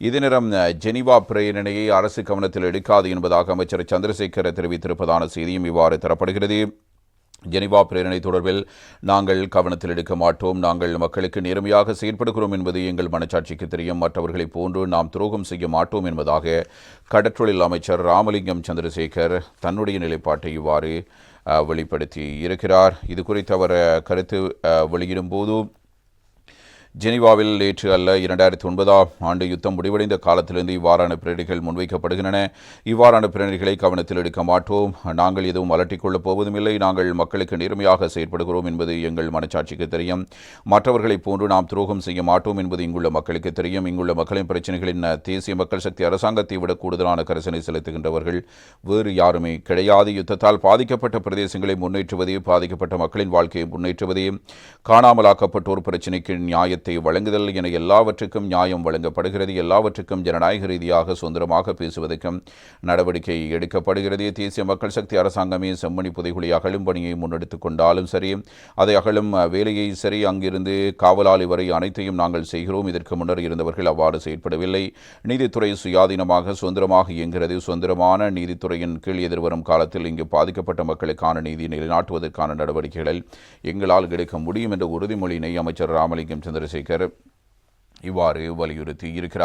இதுநேரம் Geneva பிரேரணையை அரசு கவனத்தில் எடுக்காது என்பதாக அமைச்சர் சந்திரசேகர் தெரிவித்திருப்பதான செய்தியும் இவ்வாறு தரப்படுகிறது. ஜெனிவா பிரேரணை தொடர்பில் நாங்கள் கவனத்தில் எடுக்க மாட்டோம். நாங்கள் மக்களுக்கு நேர்மையாக செயற்படுகிறோம் என்பது எங்கள் மனச்சாட்சிக்கு தெரியும். மற்றவர்களைப் போன்று நாம் துரோகம் செய்ய மாட்டோம் என்பதாக கடற்றொழில் அமைச்சர் ராமலிங்கம் சந்திரசேகர் தன்னுடைய நிலைப்பாட்டை இவ்வாறு வெளிப்படுத்தி இருக்கிறார் இது குறித்து அவர் கருத்து அஹ், வெளியிடும் போது ஜெனீவாவில் நேற்று அல்ல இரண்டாயிரத்தி ஒன்பதாம் ஆண்டு யுத்தம் முடிவடைந்த காலத்திலிருந்து இவ்வாறான பிரேரணைகள் முன்வைக்கப்படுகின்றன. இவ்வாறான பிரேரணைகளை கவனத்தில் எடுக்க மாட்டோம். நாங்கள் எதுவும் அலட்டிக்கொள்ளப் போவதும் இல்லை நாங்கள் மக்களுக்கு நேர்மையாக செயற்படுகிறோம் என்பது எங்கள் மனச்சாட்சிக்கு தெரியும். மற்றவர்களைப் போன்று நாம் துரோகம் செய்ய மாட்டோம் என்பது இங்குள்ள மக்களுக்கு தெரியும். இங்குள்ள மக்களின் பிரச்சனைகளின் தேசிய மக்கள் சக்தி அரசாங்கத்தை விட கூடுதலான கரிசனை செலுத்துகின்றவர்கள் வேறு யாருமே கிடையாது. யுத்தத்தால் பாதிக்கப்பட்ட பிரதேசங்களை முன்னேற்றுவதே பாதிக்கப்பட்ட மக்களின் வாழ்க்கையை முன்னேற்றுவதே. காணாமலாக்கப்பட்டோர் பிரச்சினைக்கு நியாயத்தை வழங்குதல் என எல்லாவற்றுக்கும் நியாயம் வழங்கப்படுகிறது. எல்லாவற்றுக்கும் ஜனநாயக ரீதியாக சுதந்திரமாக பேசுவதற்கும் நடவடிக்கை எடுக்கப்படுகிறது. தேசிய மக்கள் சக்தி அரசாங்கமே செம்மணி புதைகுழி அகழும் பணியை முன்னெடுத்துக் கொண்டாலும் சரி அதை அகழும் வேலையை சரி அங்கிருந்து காவலாளி வரை அனைத்தையும் நாங்கள் செய்கிறோம். இதற்கு முன்னர் இருந்தவர்கள் அவ்வாறு செயற்படவில்லை. நீதித்துறை சுயாதீனமாக சுதந்திரமாக இயங்குகிறது. சுதந்திரமான நீதித்துறையின் கீழ் எதிர்வரும் காலத்தில் இங்கு பாதிக்கப்பட்ட மக்களுக்கான நீதி நிலைநாட்டுவதற்கான நடவடிக்கைகள் எங்களால் எடுக்க முடியும் என்ற உறுதிமொழியினை அமைச்சர் ராமலிங்கம் சந்திரசேகர் இவ்வாறு வலியுறுத்தி இருக்கிறார்